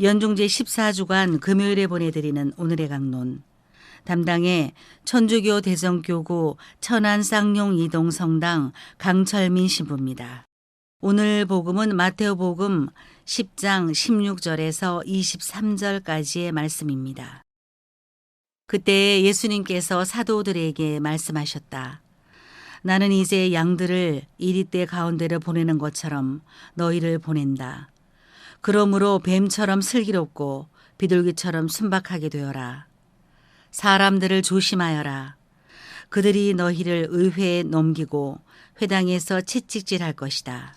연중제 14주간 금요일에 보내드리는 오늘의 강론. 담당의 천주교 대성교구 천안 쌍용 이동 성당 강철민 신부입니다. 오늘 복음은 마테오 복음 10장 16절에서 23절까지의 말씀입니다. 그때 예수님께서 사도들에게 말씀하셨다. 나는 이제 양들을 이리떼 가운데를 보내는 것처럼 너희를 보낸다. 그러므로 뱀처럼 슬기롭고 비둘기처럼 순박하게 되어라. 사람들을 조심하여라. 그들이 너희를 의회에 넘기고 회당에서 채찍질할 것이다.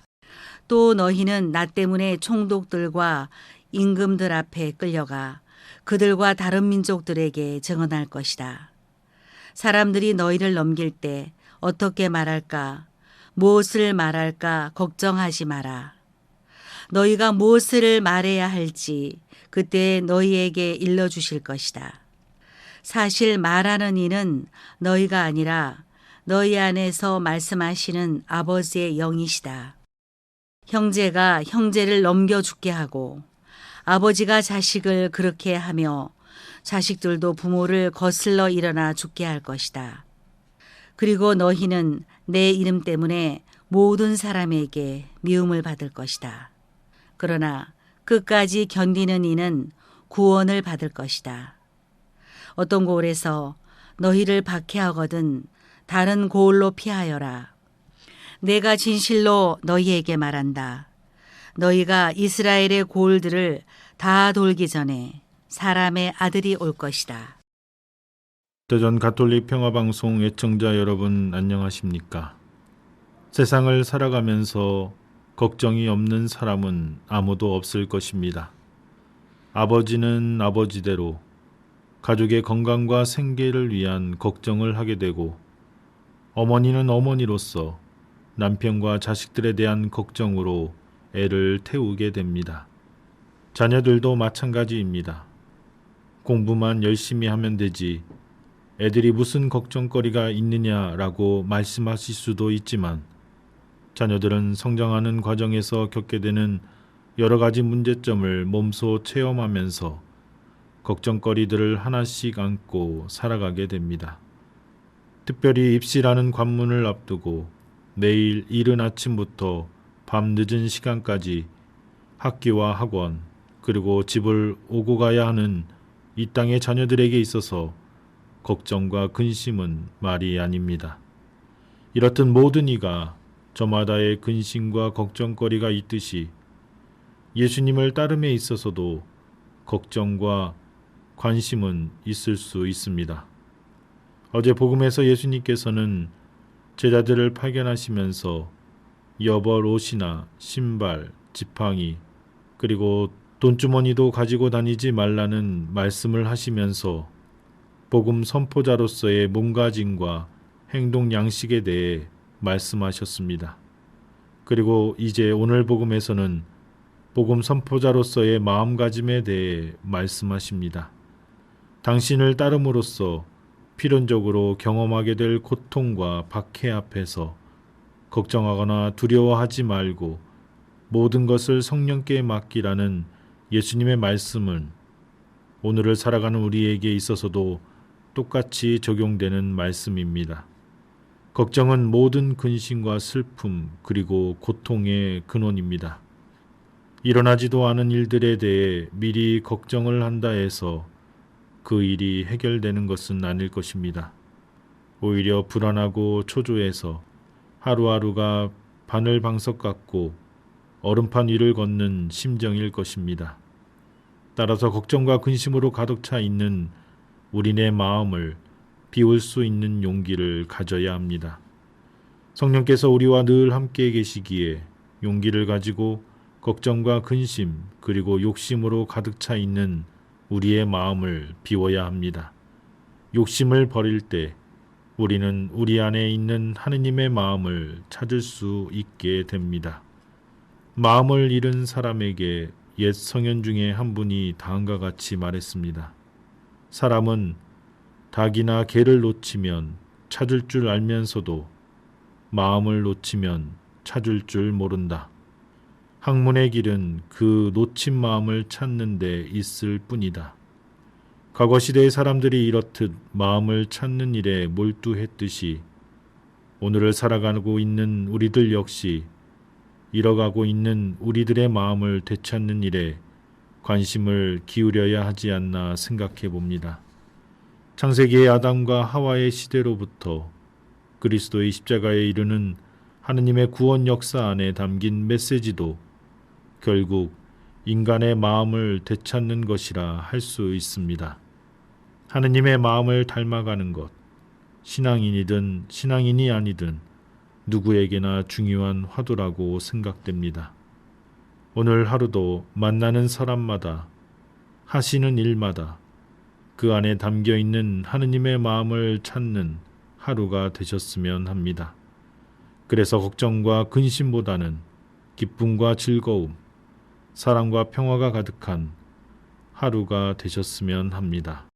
또 너희는 나 때문에 총독들과 임금들 앞에 끌려가 그들과 다른 민족들에게 증언할 것이다. 사람들이 너희를 넘길 때 어떻게 말할까, 무엇을 말할까 걱정하지 마라. 너희가 무엇을 말해야 할지 그때 너희에게 일러 주실 것이다. 사실 말하는 이는 너희가 아니라 너희 안에서 말씀하시는 아버지의 영이시다. 형제가 형제를 넘겨 죽게 하고 아버지가 자식을 그렇게 하며 자식들도 부모를 거슬러 일어나 죽게 할 것이다. 그리고 너희는 내 이름 때문에 모든 사람에게 미움을 받을 것이다. 그러나 끝까지 견디는 이는 구원을 받을 것이다. 어떤 고을에서 너희를 박해하거든 다른 고을로 피하여라. 내가 진실로 너희에게 말한다. 너희가 이스라엘의 고을들을 다 돌기 전에 사람의 아들이 올 것이다. 대전 가톨릭 평화방송 애청자 여러분 안녕하십니까? 세상을 살아가면서 걱정이 없는 사람은 아무도 없을 것입니다. 아버지는 아버지대로 가족의 건강과 생계를 위한 걱정을 하게 되고 어머니는 어머니로서 남편과 자식들에 대한 걱정으로 애를 태우게 됩니다. 자녀들도 마찬가지입니다. 공부만 열심히 하면 되지 애들이 무슨 걱정거리가 있느냐라고 말씀하실 수도 있지만 자녀들은 성장하는 과정에서 겪게 되는 여러 가지 문제점을 몸소 체험하면서 걱정거리들을 하나씩 안고 살아가게 됩니다. 특별히 입시라는 관문을 앞두고 매일 이른 아침부터 밤 늦은 시간까지 학교와 학원 그리고 집을 오고 가야 하는 이 땅의 자녀들에게 있어서 걱정과 근심은 말이 아닙니다. 이렇듯 모든 이가 저마다의 근심과 걱정거리가 있듯이 예수님을 따름에 있어서도 걱정과 관심은 있을 수 있습니다. 어제 복음에서 예수님께서는 제자들을 파견하시면서 여벌 옷이나 신발, 지팡이, 그리고 돈주머니도 가지고 다니지 말라는 말씀을 하시면서 복음 선포자로서의 몸가짐과 행동 양식에 대해 말씀하셨습니다. 그리고 이제 오늘 복음에서는 복음 선포자로서의 마음가짐에 대해 말씀하십니다. 당신을 따름으로써 필연적으로 경험하게 될 고통과 박해 앞에서 걱정하거나 두려워하지 말고 모든 것을 성령께 맡기라는 예수님의 말씀은 오늘을 살아가는 우리에게 있어서도 똑같이 적용되는 말씀입니다. 걱정은 모든 근심과 슬픔 그리고 고통의 근원입니다. 일어나지도 않은 일들에 대해 미리 걱정을 한다 해서 그 일이 해결되는 것은 아닐 것입니다. 오히려 불안하고 초조해서 하루하루가 바늘 방석 같고 얼음판 위를 걷는 심정일 것입니다. 따라서 걱정과 근심으로 가득 차 있는 우리네 마음을 비울 수 있는 용기를 가져야 합니다. 성령께서 우리와 늘 함께 계시기에 용기를 가지고 걱정과 근심 그리고 욕심으로 가득 차 있는 우리의 마음을 비워야 합니다. 욕심을 버릴 때 우리는 우리 안에 있는 하느님의 마음을 찾을 수 있게 됩니다. 마음을 잃은 사람에게 옛 성현 중에 한 분이 다음과 같이 말했습니다. 사람은 닭이나 개를 놓치면 찾을 줄 알면서도 마음을 놓치면 찾을 줄 모른다. 학문의 길은 그 놓친 마음을 찾는 데 있을 뿐이다. 과거 시대의 사람들이 이렇듯 마음을 찾는 일에 몰두했듯이 오늘을 살아가고 있는 우리들 역시 잃어가고 있는 우리들의 마음을 되찾는 일에 관심을 기울여야 하지 않나 생각해 봅니다. 창세기의 아담과 하와의 시대로부터 그리스도의 십자가에 이르는 하느님의 구원 역사 안에 담긴 메시지도 결국 인간의 마음을 되찾는 것이라 할 수 있습니다. 하느님의 마음을 닮아가는 것, 신앙인이든 신앙인이 아니든 누구에게나 중요한 화두라고 생각됩니다. 오늘 하루도 만나는 사람마다 하시는 일마다 그 안에 담겨 있는 하느님의 마음을 찾는 하루가 되셨으면 합니다. 그래서 걱정과 근심보다는 기쁨과 즐거움, 사랑과 평화가 가득한 하루가 되셨으면 합니다.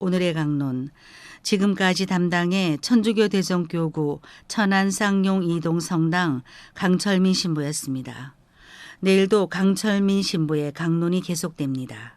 오늘의 강론 지금까지 담당해 천주교 대성교구 천안쌍용 이동성당 강철민 신부였습니다. 내일도 강철민 신부의 강론이 계속됩니다.